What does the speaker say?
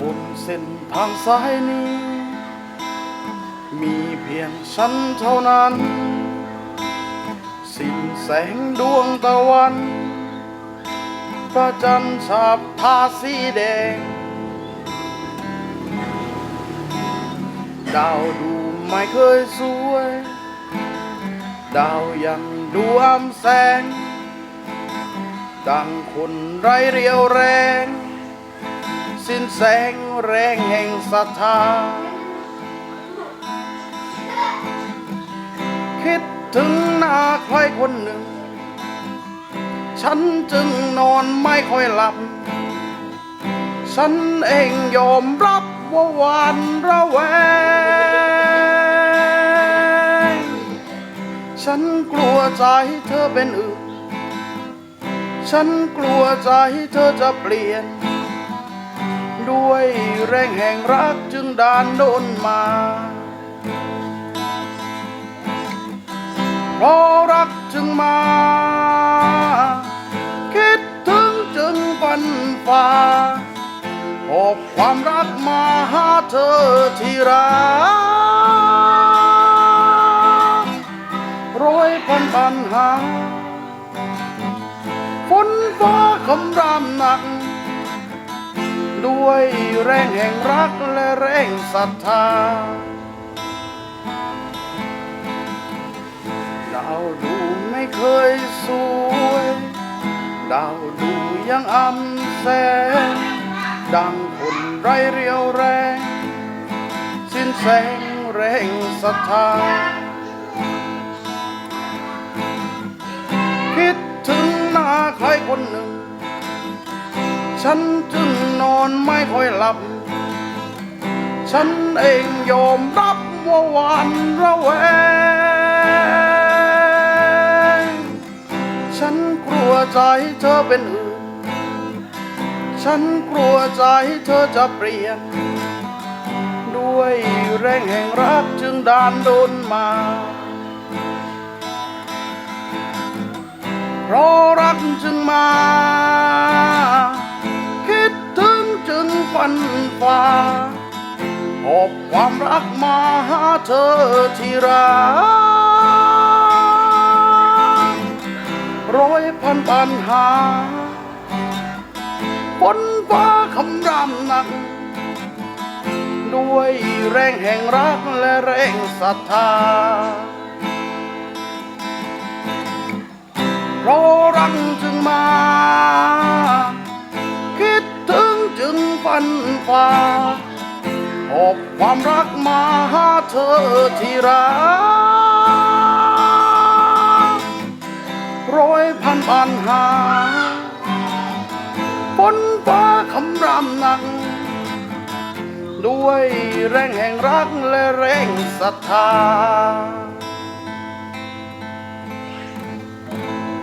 บนเส้นทางสายนี้ มีเพียงฉันเท่านั้น สิ้นแสงดวงตะวันพระจันทร์ฉาบทาสีแดง ดาวดูไม่เคยสวย ดาวยังดูอำแสง ดังคนไรเรียวแรง สิ้นแสงแรงแห่งศรัทธา คิดถึงหน้าใครคนหนึ่ง ฉันจึงนอนไม่ค่อยหลับ ฉันเองยอมรับว่าหวานระแวง ฉันกลัวใจเธอเป็นอื่น ฉันกลัวใจเธอจะเปลี่ยน ด้วยแรงแห่งรักจึงดานโดนมา เพราะรักจึงมา คิดถึงจึงปันฟ้าหอบความรักมาหาเธอที่รักร้อยพันปัญหาฝนฟ้าคำรามหนัก ด้วยแรงแห่งรักและแรงศรัทธาดาวดูไม่เคยสวย ดาวดูยังอำแสง ดังคนไรเรียวแรง สิ้นแสงแรงศรัทธาคิดถึงหน้าใครคนหนึ่ง ฉันจึง อนไม่ค่อยหลับ ฉันเองยอมรับว่าวานระแวง ฉันกลัวใจเธอเป็นอื่น ฉันกลัวใจเธอจะเปลี่ยน ด้วยแรงแห่งรักจึงดานโดนมาเพราะรักจึงมา นฟ้าหอบความรักมาหาเธอที่รักร้อยพันปัญหาฝนฟ้าคำรามหนัก ด้วยแรงแห่งรักและแรงศรัทธาเพราะรักจึงมา นฟ้าหอบความรักมาหาเธอที่รักร้อยพันปัญหาฝนฟ้าคำรามหนักด้วยแรงแห่งรักและแรงศรัทธา